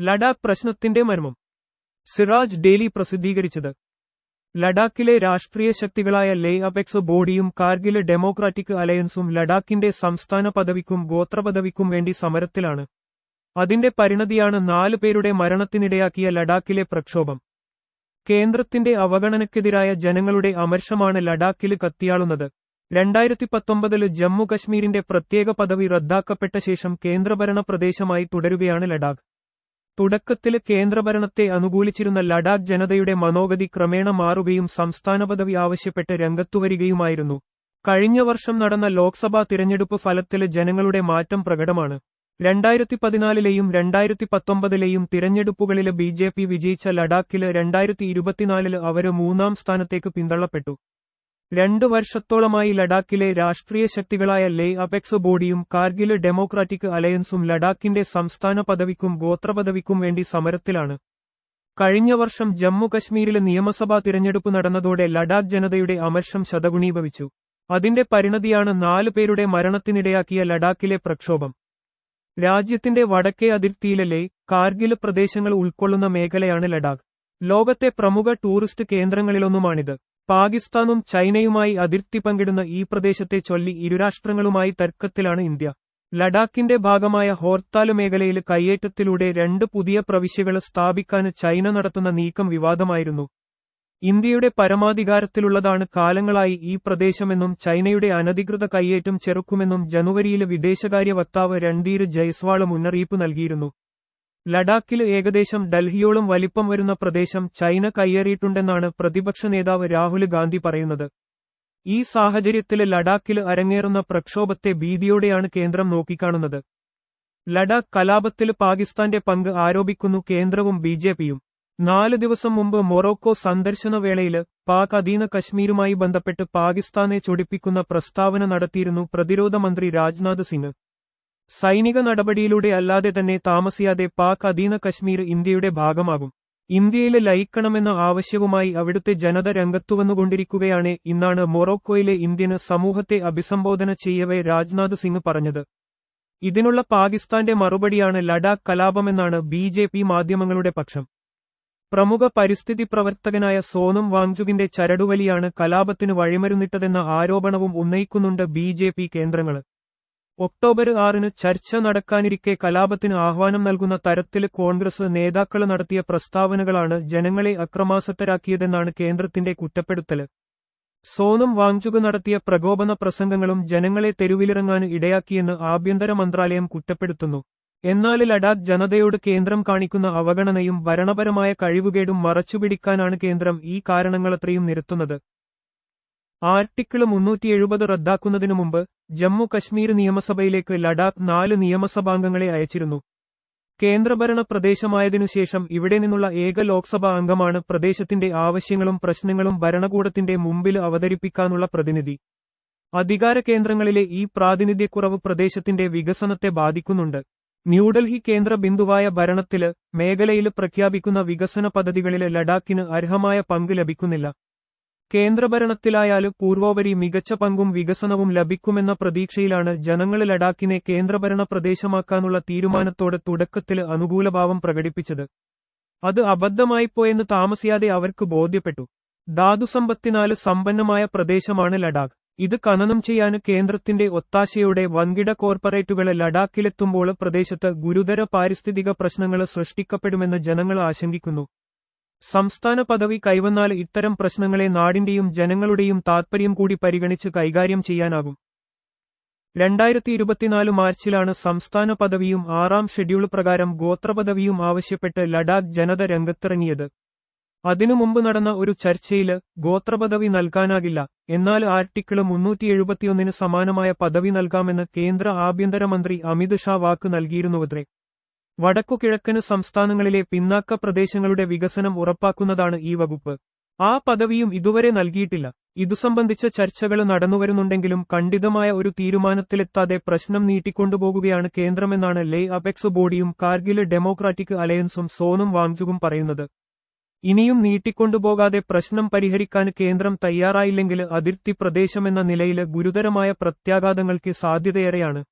ലഡാക്ക് പ്രശ്നത്തിന്റെ മർമ്മം. സിറാജ് ഡെയിലി പ്രസിദ്ധീകരിച്ചത്. ലഡാക്കിലെ രാഷ്ട്രീയ ശക്തികളായ ലേ അപെക്സ് ബോഡിയും കാർഗിൽ ഡെമോക്രാറ്റിക് അലയൻസും ലഡാക്കിന്റെ സംസ്ഥാന പദവിക്കും ഗോത്രപദവിക്കും വേണ്ടി സമരത്തിലാണ്. അതിന്റെ പരിണതിയാണ് നാലു പേരുടെ മരണത്തിനിടയാക്കിയ ലഡാക്കിലെ പ്രക്ഷോഭം. കേന്ദ്രത്തിന്റെ അവഗണനയ്ക്കെതിരായ ജനങ്ങളുടെ അമർഷമാണ് ലഡാക്കിൽ കത്തിയാളുന്നത്. രണ്ടായിരത്തി പത്തൊമ്പതിൽ ജമ്മു കശ്മീരിന്റെ പ്രത്യേക പദവി റദ്ദാക്കപ്പെട്ട ശേഷം കേന്ദ്രഭരണ പ്രദേശമായി തുടരുകയാണ് ലഡാക്ക്. തുടക്കത്തിൽ കേന്ദ്രഭരണത്തെ അനുകൂലിച്ചിരുന്ന ലഡാക്ക് ജനതയുടെ മനോഗതി ക്രമേണ മാറുകയും സംസ്ഥാന പദവി ആവശ്യപ്പെട്ട് രംഗത്തുവരികയുമായിരുന്നു കഴിഞ്ഞ വർഷം നടന്ന ലോക്സഭാ തിരഞ്ഞെടുപ്പ് ഫലത്തിൽ ജനങ്ങളുടെ മാറ്റം പ്രകടമാണ്. രണ്ടായിരത്തി പതിനാലിലെയും രണ്ടായിരത്തി പത്തൊമ്പതിലെയും തിരഞ്ഞെടുപ്പുകളിൽ ബി ജെ പി വിജയിച്ച ലഡാക്കിൽ രണ്ടായിരത്തി ഇരുപത്തിനാലിൽ അവർ മൂന്നാം സ്ഥാനത്തേക്ക് പിന്തള്ളപ്പെട്ടു. രണ്ടു വർഷത്തോളമായി ലഡാക്കിലെ രാഷ്ട്രീയ ശക്തികളായ ലേ അപെക്സ് ബോഡിയും കാർഗിൽ ഡെമോക്രാറ്റിക് അലയൻസും ലഡാക്കിന്റെ സംസ്ഥാന പദവിക്കും ഗോത്രപദവിക്കും വേണ്ടി സമരത്തിലാണ്. കഴിഞ്ഞ വർഷം ജമ്മു കശ്മീരിലെ നിയമസഭാ തിരഞ്ഞെടുപ്പ് നടന്നതോടെ ലഡാക്ക് ജനതയുടെ അമർഷം ശതഗുണീഭവിച്ചു. അതിന്റെ പരിണതിയാണ് നാലു പേരുടെ മരണത്തിനിടയാക്കിയ ലഡാക്കിലെ പ്രക്ഷോഭം. രാജ്യത്തിന്റെ വടക്കേ അതിർത്തിയിലെ കാർഗിൽ പ്രദേശങ്ങൾ ഉൾക്കൊള്ളുന്ന മേഖലയാണ് ലഡാക്ക്. ലോകത്തെ പ്രമുഖ ടൂറിസ്റ്റ് കേന്ദ്രങ്ങളിലൊന്നുമാണിത്. പാകിസ്ഥാനും ചൈനയുമായി അതിർത്തി പങ്കിടുന്ന ഈ പ്രദേശത്തെ ചൊല്ലി ഇരുരാഷ്ട്രങ്ങളുമായി തർക്കത്തിലാണ് ഇന്ത്യ. ലഡാക്കിന്റെ ഭാഗമായ ഹോർത്താലു മേഖലയിൽ കയ്യേറ്റത്തിലൂടെ രണ്ട് പുതിയ പ്രവിശ്യകൾ സ്ഥാപിക്കാൻ ചൈന നടത്തുന്ന നീക്കം വിവാദമായിരുന്നു. ഇന്ത്യയുടെ പരമാധികാരത്തിലുള്ളതാണ് കാലങ്ങളായി ഈ പ്രദേശമെന്നും ചൈനയുടെ അനധികൃത കയ്യേറ്റം ചെറുക്കുമെന്നും ജനുവരിയിൽ വിദേശകാര്യ വക്താവ് രൺധീർ ജയ്സ്വാൾ മുന്നറിയിപ്പ് നൽകിയിരുന്നു. ലഡാക്കിൽ ഏകദേശം ഡൽഹിയോളം വലിപ്പം വരുന്ന പ്രദേശം ചൈന കയ്യേറിയിട്ടുണ്ടെന്നാണ് പ്രതിപക്ഷ നേതാവ് രാഹുൽ ഗാന്ധി പറയുന്നത്. ഈ സാഹചര്യത്തിൽ ലഡാക്കിൽ അരങ്ങേറുന്ന പ്രക്ഷോഭത്തെ ഭീതിയോടെയാണ് കേന്ദ്രം നോക്കിക്കാണുന്നത്. ലഡാക്ക് കലാപത്തിൽ പാകിസ്ഥാന്റെ പങ്ക് ആരോപിക്കുന്നു കേന്ദ്രവും ബിജെപിയും. നാല് ദിവസം മുമ്പ് മൊറോക്കോ സന്ദർശന വേളയിൽ പാക് അധീന കശ്മീരുമായി ബന്ധപ്പെട്ട് പാകിസ്ഥാനെ ചൊടിപ്പിക്കുന്ന പ്രസ്താവന നടത്തിയിരുന്നു പ്രതിരോധ മന്ത്രി രാജ്നാഥ് സിംഗ്. സൈനിക നടപടിയിലൂടെ അല്ലാതെ തന്നെ താമസിയാതെ പാക് അധീന കശ്മീർ ഇന്ത്യയുടെ ഭാഗമാകും. ഇന്ത്യയിൽ ലയിക്കണമെന്ന ആവശ്യവുമായി അവിടുത്തെ ജനത രംഗത്തുവന്നുകൊണ്ടിരിക്കുകയാണ് ഇന്നാണ് മൊറോക്കോയിലെ ഇന്ത്യന് സമൂഹത്തെ അഭിസംബോധന ചെയ്യവേ രാജ്നാഥ് സിംഗ് പറഞ്ഞത്. ഇതിനുള്ള പാകിസ്ഥാന്റെ മറുപടിയാണ് ലഡാക്ക് കലാപമെന്നാണ് ബി ജെ പി മാധ്യമങ്ങളുടെ പക്ഷം. പ്രമുഖ പരിസ്ഥിതി പ്രവർത്തകനായ സോനം വാങ്ചുകിന്റെ ചരടുവലിയാണ് കലാപത്തിന് വഴിമരുന്നിട്ടതെന്ന ആരോപണവും ഉന്നയിക്കുന്നുണ്ട് ബി കേന്ദ്രങ്ങൾ ഒക്ടോബർ ആറിന് ചർച്ച നടക്കാനിരിക്കെ കലാപത്തിന് ആഹ്വാനം നൽകുന്ന തരത്തിൽ കോൺഗ്രസ് നേതാക്കൾ നടത്തിയ പ്രസ്താവനകളാണ് ജനങ്ങളെ അക്രമാസക്തരാക്കിയതെന്നാണ് കേന്ദ്രത്തിന്റെ കുറ്റപ്പെടുത്തൽ സോനം വാങ്ചുക നടത്തിയ പ്രകോപന പ്രസംഗങ്ങളും ജനങ്ങളെ തെരുവിലിറങ്ങാൻ ഇടയാക്കിയെന്ന് ആഭ്യന്തര മന്ത്രാലയം കുറ്റപ്പെടുത്തുന്നു. എന്നാൽ ലഡാക്ക് ജനതയോട് കേന്ദ്രം കാണിക്കുന്ന അവഗണനയും ഭരണപരമായ കഴിവുകേടും മറച്ചുപിടിക്കാനാണ് കേന്ദ്രം ഈ കാരണങ്ങളത്രയും നിരത്തുന്നത്. ആർട്ടിക്കിൾ മുന്നൂറ്റി എഴുപത് റദ്ദാക്കുന്നതിനു മുമ്പ് ജമ്മു കശ്മീർ നിയമസഭയിലേക്ക് ലഡാക്ക് നാല് നിയമസഭാംഗങ്ങളെ അയച്ചിരുന്നു. കേന്ദ്രഭരണ പ്രദേശമായതിനുശേഷം ഇവിടെ നിന്നുള്ള ഏക ലോക്സഭാ അംഗമാണ് പ്രദേശത്തിന്റെ ആവശ്യങ്ങളും പ്രശ്നങ്ങളും ഭരണകൂടത്തിന്റെ മുമ്പിൽ അവതരിപ്പിക്കാനുള്ള പ്രതിനിധി. അധികാര കേന്ദ്രങ്ങളിലെ ഈ പ്രാതിനിധ്യക്കുറവ് പ്രദേശത്തിന്റെ വികസനത്തെ ബാധിക്കുന്നുണ്ട്. ന്യൂഡൽഹി കേന്ദ്ര ബിന്ദുവായ ഭരണത്തിൽ മേഖലയിൽ പ്രഖ്യാപിക്കുന്ന വികസന പദ്ധതികളിൽ ലഡാക്കിന് അർഹമായ പങ്ക് ലഭിക്കുന്നില്ല. കേന്ദ്രഭരണത്തിലായാലും പൂർവോപരി മികച്ച പങ്കും വികസനവും ലഭിക്കുമെന്ന പ്രതീക്ഷയിലാണ് ജനങ്ങൾ ലഡാക്കിനെ കേന്ദ്രഭരണ പ്രദേശമാക്കാനുള്ള തീരുമാനത്തോട് തുടക്കത്തിൽ അനുകൂലഭാവം പ്രകടിപ്പിച്ചത്. അത് അബദ്ധമായിപ്പോയെന്ന് താമസിയാതെ അവർക്ക് ബോധ്യപ്പെട്ടു. ധാതുസമ്പത്തിനാല് സമ്പന്നമായ പ്രദേശമാണ് ലഡാക്ക്. ഇത് ഖനനം ചെയ്യാൻ കേന്ദ്രത്തിന്റെ ഒത്താശയോടെ വൻകിട കോർപ്പറേറ്റുകൾ ലഡാക്കിലെത്തുമ്പോൾ പ്രദേശത്ത് ഗുരുതര പാരിസ്ഥിതിക പ്രശ്നങ്ങൾ സൃഷ്ടിക്കപ്പെടുമെന്ന് ജനങ്ങൾ ആശങ്കിക്കുന്നു. സംസ്ഥാന പദവി കൈവന്നാൽ ഇത്തരം പ്രശ്നങ്ങളെ നാടിന്റെയും ജനങ്ങളുടെയും താത്പര്യം കൂടി പരിഗണിച്ച് കൈകാര്യം ചെയ്യാനാകും. രണ്ടായിരത്തി ഇരുപത്തിനാല് മാർച്ചിലാണ് സംസ്ഥാന പദവിയും ആറാം ഷെഡ്യൂൾ പ്രകാരം ഗോത്രപദവിയും ആവശ്യപ്പെട്ട് ലഡാക്ക് ജനത രംഗത്തിറങ്ങിയത്. അതിനു മുമ്പ് നടന്ന ഒരു ചർച്ചയിൽ ഗോത്രപദവി നൽകാനാകില്ല എന്നാൽ ആർട്ടിക്കിൾ മുന്നൂറ്റി എഴുപത്തിയൊന്നിന് സമാനമായ പദവി നൽകാമെന്ന് കേന്ദ്ര ആഭ്യന്തരമന്ത്രി അമിത് ഷാ വാക്ക് നൽകിയിരുന്നുവത്രേ. വടക്കുകിഴക്കന് സംസ്ഥാനങ്ങളിലെ പിന്നാക്ക പ്രദേശങ്ങളുടെ വികസനം ഉറപ്പാക്കുന്നതാണ് ഈ വകുപ്പ്. ആ പദവിയും ഇതുവരെ നൽകിയിട്ടില്ല. ഇതു സംബന്ധിച്ച ചർച്ചകൾ നടന്നുവരുന്നുണ്ടെങ്കിലും ഖണ്ഡിതമായ ഒരു തീരുമാനത്തിലെത്താതെ പ്രശ്നം നീട്ടിക്കൊണ്ടുപോകുകയാണ് കേന്ദ്രമെന്നാണ് ലേ അപെക്സ് ബോഡിയും കാർഗിൽ ഡെമോക്രാറ്റിക് അലയൻസും സോനും വാങ്ചുകും പറയുന്നത്. ഇനിയും നീട്ടിക്കൊണ്ടുപോകാതെ പ്രശ്നം പരിഹരിക്കാൻ കേന്ദ്രം തയ്യാറായില്ലെങ്കിൽ അതിർത്തി പ്രദേശമെന്ന നിലയിൽ ഗുരുതരമായ പ്രത്യാഘാതങ്ങൾക്ക് സാധ്യതയേറെയാണ്.